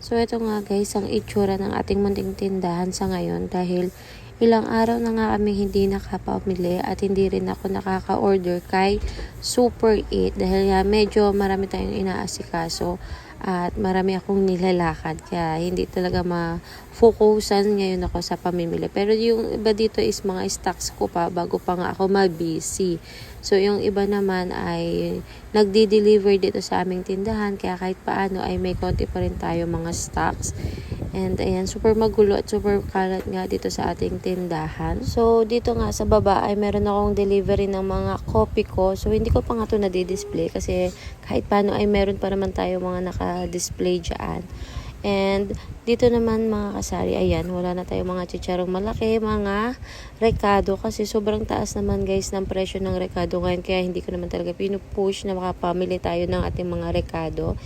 So ito nga guys, ang itsura ng ating munting tindahan sa ngayon dahil ilang araw na nga kami hindi nakapamili at hindi rin ako nakaka-order kay Super 8 dahil nga medyo marami tayong inaasikaso at marami akong nilalakad kaya hindi talaga ma-focusan ngayon ako sa pamimili. Pero yung iba dito is mga stocks ko pa bago pa nga ako ma-busy. So yung iba naman ay nagdi-deliver dito sa aming tindahan kaya kahit paano ay may konti pa rin tayo mga stocks. And ayan, super magulo at super kalat nga dito sa ating tindahan. So dito nga sa baba ay meron akong delivery ng mga copy ko. So hindi ko pa nga ito nadi-display kasi kahit paano ay meron pa naman tayo mga naka-display dyan. And dito naman mga kasari, ayan, wala na tayong mga chicharong malaki, mga rekado kasi sobrang taas naman guys ng presyo ng rekado ngayon kaya hindi ko naman talaga pinupush na makapamili tayo ng ating mga rekado.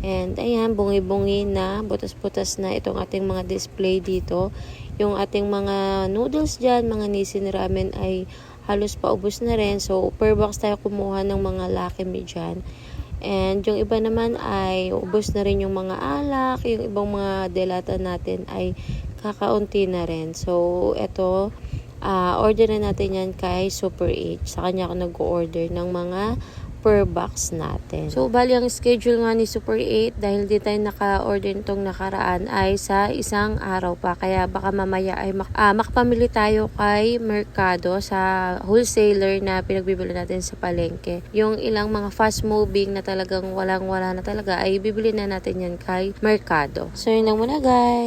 And ayan, bungi-bungi na, butas-butas na itong ating mga display dito. Yung ating mga noodles dyan, mga nisin ramen ay halos paubos na rin. So, per box tayo kumuha ng mga Me dyan. And yung iba naman ay ubos na rin yung mga alak, yung ibang mga delata natin ay kakaunti na rin. So, ito, ah order na natin yan kay Super H. Sa kanya ako nag-order ng mga per box natin. So, bali ang schedule nga ni Super 8 dahil di tayo naka-order nitong nakaraan ay sa isang araw pa. Kaya baka mamaya ay mak ah, makapamili tayo kay Mercado sa wholesaler na pinagbibili natin sa palengke. Yung ilang mga fast moving na talagang walang-wala na talaga ay bibili na natin yan kay Mercado. So, yun lang muna guys.